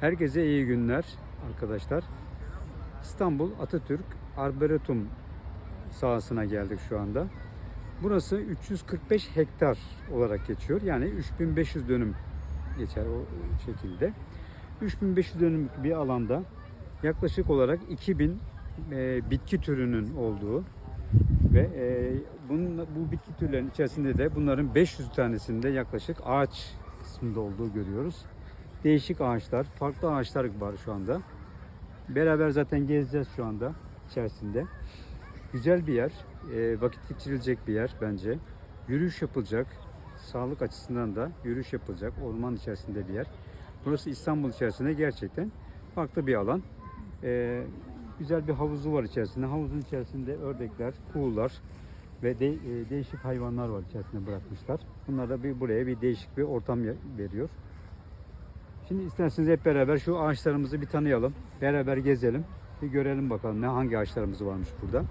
Herkese iyi günler arkadaşlar. İstanbul Atatürk Arboretum sahasına geldik şu anda. Burası 345 hektar olarak geçiyor. Yani 3500 dönüm geçer o şekilde. 3500 dönümlük bir alanda yaklaşık olarak 2000 e, bitki türünün olduğu ve e, bunun, bu bitki türlerinin içerisinde de bunların 500 tanesinde yaklaşık ağaç kısmında olduğu görüyoruz. Değişik ağaçlar, farklı ağaçlar var şu anda. Beraber zaten gezeceğiz şu anda içerisinde. Güzel bir yer, e, vakit geçirilecek bir yer bence. Yürüyüş yapılacak, sağlık açısından da yürüyüş yapılacak orman içerisinde bir yer. Burası İstanbul içerisinde gerçekten farklı bir alan. E, güzel bir havuzu var içerisinde. Havuzun içerisinde ördekler, kuğular ve de, e, değişik hayvanlar var içerisinde bırakmışlar. Bunlar da bir buraya bir değişik bir ortam veriyor. Şimdi isterseniz hep beraber şu ağaçlarımızı bir tanıyalım. Beraber gezelim. Bir görelim bakalım ne hangi ağaçlarımız varmış burada.